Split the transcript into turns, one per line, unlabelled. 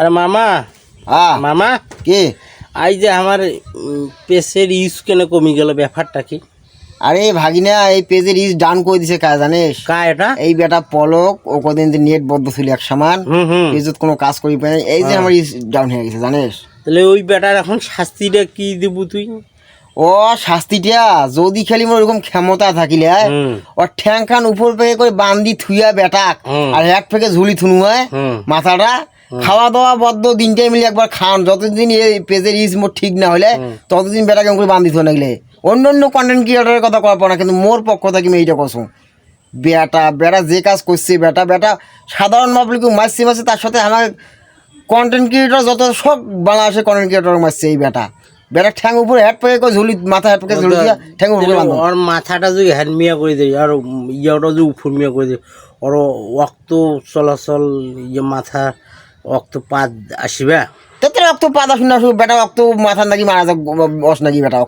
আরে মামা।
আহ
মামা।
কে?
আই যে আমার পেসের ইউজ কেন কমে গেল ব্যাপারটা কি?
আরে ভাগিনা এই পেজের ইস ডান করে দিছে কাজ জানিস?
কা এটা?
এই বেটা পলক ও কদিন যে নেট বদ্ধ ছিল এক সমান।
হুম হুম।
পেজত কোনো কাজ করি পাই এই যে আমার ইস ডাউন হয়ে গেছে জানিস?
তাহলে ওই বেটার এখন শাস্তিটা কি দিব তুই?
ও শাস্তিটা যদি খালি মোর এরকম ক্ষমতা থাকিলে
হুম।
ওর ঠ্যাং খান উপর পেয়ে করে বান্দি থুইয়া বেটাক আর এক থেকে ঝুলি থুনুয়ায় মাথাটা খাওয়া দাওয়া বদ্ধ দিনটাই মিলে একবার খান। যতদিন এই পেজের ইস মোর ঠিক না হলে ততদিন বেটাকে করে বান্ধি থুয়ে নাগলে। অন্য অন্য কন্টেন্ট ক্রিয়েটারের কথা কওয়া না কিন্তু মোর পক্ষ থেকে আমি এইটা কসম বেটা বেটা যে কাজ করছে বেটা বেটা সাধারণ পাবলিক মারছে মারছে তার সাথে আমার কন্টেন্ট ক্রিয়েটর যত সব বাংলাদেশের কন্টেন্ট ক্রিয়েটর মারছে এই বেটা। বেটা ঠ্যাং উপরে হেড পেয়ে ঝুলি মাথা হেড পেয়ে ঝুলি দিয়া ঠ্যাং উপরে
ওর মাথাটা যদি হ্যান্ডমিয়া করে দিই আর ইয়াটা যদি উফুরমিয়া করে দিই ওর রক্ত চলাচল ইয়ে মাথা রক্তপাত আসিবে।
তো রক্ত পাতা শুনে আসো বেটা রক্ত মাথা নাকি মারা যাক অস নাকি বেটা